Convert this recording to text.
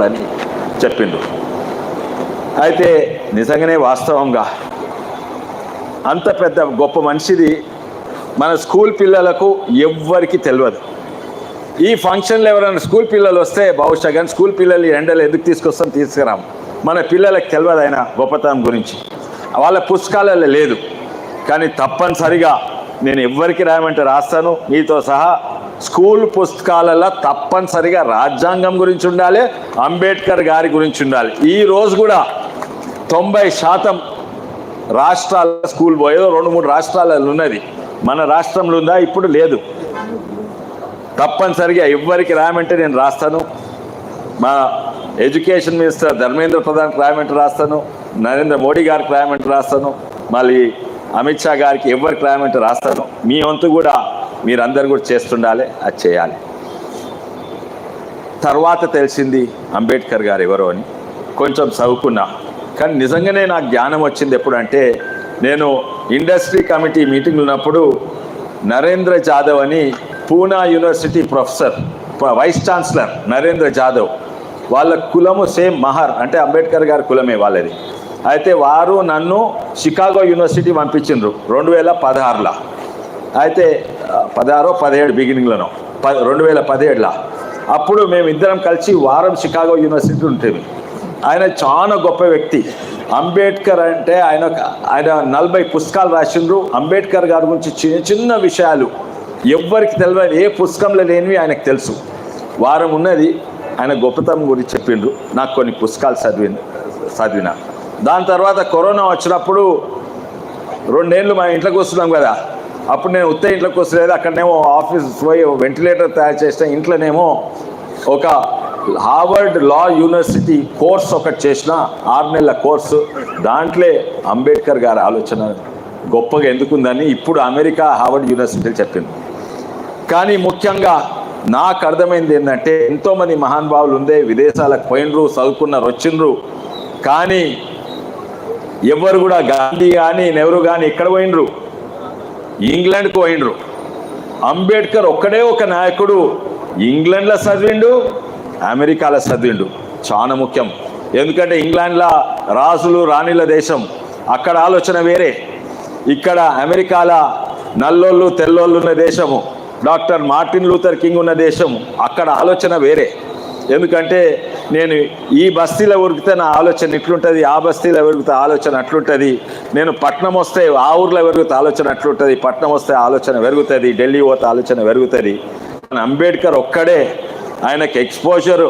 అని చెప్పిండు. అయితే నిజంగానే వాస్తవంగా అంత పెద్ద గొప్ప మనిషిది మన స్కూల్ పిల్లలకు ఎవ్వరికి తెలియదు. ఈ ఫంక్షన్లో ఎవరైనా స్కూల్ పిల్లలు వస్తే బహుశా కానీ స్కూల్ పిల్లలు ఈ ఎండలు ఎందుకు తీసుకొస్తాం తీసుకురాం? మన పిల్లలకు తెలియదు ఆయన గొప్పతనం గురించి. వాళ్ళ పుస్తకాలలో లేదు. కానీ తప్పనిసరిగా నేను ఎవ్వరికి రాయమంటే రాస్తాను. మీతో సహా స్కూల్ పుస్తకాలలో తప్పనిసరిగా రాజ్యాంగం గురించి ఉండాలి అంబేద్కర్ గారి గురించి ఉండాలి. ఈ రోజు కూడా తొంభై శాతం రాష్ట్రాల స్కూల్ పోయేదో రెండు మూడు రాష్ట్రాలలో ఉన్నది. మన రాష్ట్రంలో ఉందా? ఇప్పుడు లేదు. తప్పనిసరిగా ఎవరికి రాయమంటే నేను రాస్తాను. మా ఎడ్యుకేషన్ మినిస్టర్ ధర్మేంద్ర ప్రధాన్కి రాయమంటే రాస్తాను. నరేంద్ర మోడీ గారికి రాయమంటే రాస్తాను. మళ్ళీ అమిత్ షా గారికి ఎవరికి రాయమంటే రాస్తాను. మీ వంతు కూడా మీరందరూ కూడా చేస్తుండాలి అది చేయాలి. తర్వాత తెలిసింది అంబేద్కర్ గారు ఎవరో అని. కొంచెం చదువుకున్నా. కానీ నిజంగానే నాకు జ్ఞానం వచ్చింది ఎప్పుడంటే నేను ఇండస్ట్రీ కమిటీ మీటింగ్ ఉన్నప్పుడు నరేంద్ర జాదవ్ అని Poona university professor vice chancellor Narendra Jadhav. వాళ్ళ కులము సేమ్ మహర్ అంటే అంబేద్కర్ గారి కులమే వాళ్ళది. అయితే వారు నన్ను షికాగో యూనివర్సిటీ పంపించిండ్రు రెండు వేల పదహారులో. అయితే పదహారో పదిహేడు బిగినింగ్లోనో ప రెండు వేల పదిహేడులో. అప్పుడు మేము ఇద్దరం కలిసి వారం షికాగో యూనివర్సిటీ ఉంటుంది ఆయన చాలా గొప్ప వ్యక్తి. అంబేద్కర్ అంటే ఆయన ఆయన నలభై పుస్తకాలు రాసిండ్రు. అంబేద్కర్ గారి గురించి చిన్న చిన్న విషయాలు ఎవ్వరికి తెలియదు ఏ పుస్తకంలో లేనివి ఆయనకు తెలుసు. వారం ఉన్నది ఆయన గొప్పతనం గురించి చెప్పిండ్రు. నాకు కొన్ని పుస్తకాలు చదివి చదివిన. దాని తర్వాత కరోనా వచ్చినప్పుడు రెండేళ్ళు మా ఇంట్లోకి వస్తున్నాం కదా. అప్పుడు నేను ఉత్త ఇంట్లోకి వస్తలేదు. అక్కడనేమో ఆఫీస్ పోయి వెంటిలేటర్ తయారు చేసిన ఇంట్లోనేమో ఒక హార్వర్డ్ లా యూనివర్సిటీ కోర్స్ ఒకటి చేసిన ఆరు నెలల కోర్సు. దాంట్లో అంబేద్కర్ గారి ఆలోచన గొప్పగా ఎందుకుందని ఇప్పుడు అమెరికా హార్వర్డ్ యూనివర్సిటీ చెప్పింది. కానీ ముఖ్యంగా నాకు అర్థమైంది ఏంటంటే ఎంతోమంది మహానుభావులు ఉందే విదేశాలకు పోయినరు చదువుకున్నారు వచ్చిండ్రు కానీ ఎవరు కూడా గాంధీ కానీ నెహ్రూ కానీ ఎక్కడ పోయినరు? ఇంగ్లాండ్కు పోయిండ్రు. అంబేద్కర్ ఒక్కడే ఒక నాయకుడు ఇంగ్లాండ్లో చదివిండు అమెరికాలో చదివిండు. చాలా ముఖ్యం. ఎందుకంటే ఇంగ్లాండ్లో రాజులు రాణిల దేశం. అక్కడ ఆలోచన వేరే. ఇక్కడ అమెరికాల నల్లోళ్ళు తెల్లోళ్ళు ఉన్న దేశము. డాక్టర్ మార్టిన్ లూథర్ కింగ్ ఉన్న దేశం అక్కడ ఆలోచన వేరే. ఎందుకంటే నేను ఈ బస్తీలో ఉరికితే నా ఆలోచన ఇట్లుంటుంది ఆ బస్తీలో ఉరికితే ఆలోచన అట్లుంటుంది. నేను పట్నం వస్తే ఆ ఊర్లో పెరుగుతే ఆలోచన అట్లుంటుంది పట్నం వస్తే ఆలోచన పెరుగుతుంది ఢిల్లీ పోతే ఆలోచన పెరుగుతుంది. అంబేద్కర్ ఒక్కడే ఆయనకి ఎక్స్పోజరు